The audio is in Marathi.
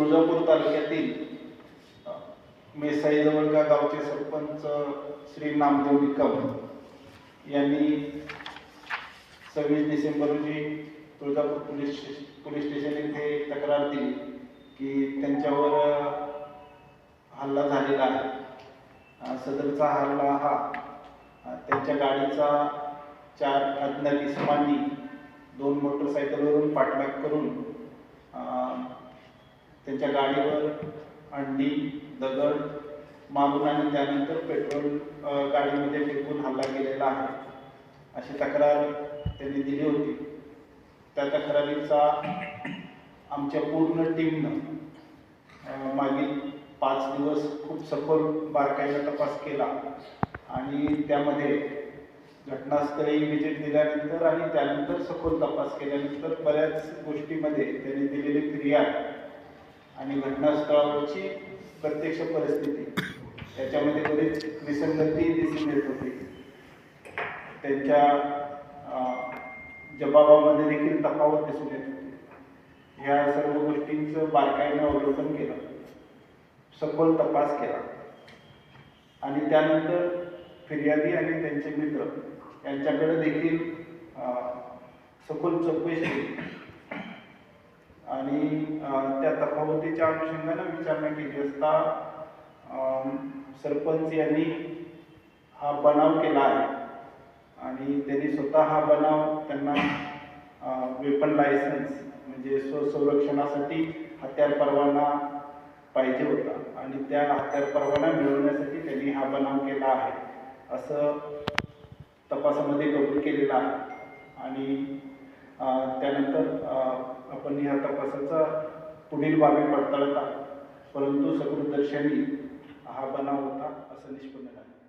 तुळजापूर तालुक्यातील अ, मेसाई गावचे सरपंच श्री नामदेव निकम यांनी सव्वीस डिसेंबर रोजी तुळजापूर पोलीस पोलीस स्टेशन येथे तक्रार दिली की त्यांच्यावर हल्ला झालेला आहे. सदरचा हल्ला हा त्यांच्या गाडीचा चार अज्ञात इसमांनी दोन मोटरसायकलवरून पाठलाग करून त्यांच्या गाडीवर अंडी दगड मारून आणि त्यानंतर पेट्रोल गाडीमध्ये फेकून हल्ला केलेला आहे. अशी तक्रार त्यांनी दिली होती. त्या तक्रारीचा आमच्या पूर्ण टीमनं मागील पाच दिवस खूप सखोल बारकाईनं तपास केला आणि त्यामध्ये घटनास्थळी व्हिजिट दिल्यानंतर आणि त्यानंतर सखोल तपास केल्यानंतर बऱ्याच गोष्टीमध्ये त्यांनी दिलेली क्रिया आणि घटनास्थळावरची प्रत्यक्ष परिस्थिती. त्याच्यामध्ये बरीच विसंगती दिसून येत होती. त्यांच्या जबाबामध्ये देखील तफावत दिसून येत होती. ह्या सर्व गोष्टींचं बारकाईनं अवलोकन केलं. सखोल तपास केला. आणि त्यानंतर फिर्यादी आणि त्यांचे मित्र यांच्याकडे देखील सखोल चौकशी आणि त्या तफावतीच्या अनुषंगानं विचारणा केली असता सरपंच यांनी हा बनाव केला आहे. आणि त्यांनी स्वतः हा बनाव त्यांना वेपन लायसन्स म्हणजे स्वसंरक्षणासाठी हत्यार परवाना पाहिजे होता. आणि त्या हत्यार परवाना मिळवण्यासाठी त्यांनी हा बनाव केला आहे. असं तपासामध्ये कबूल केलेलं आहे. आणि त्यानंतर आपण ह्या तपासाचा पुढील बाबी पडताळत आहोत. परंतु सकृदर्शनी हा बनाव होता असं निष्पन्न झालं.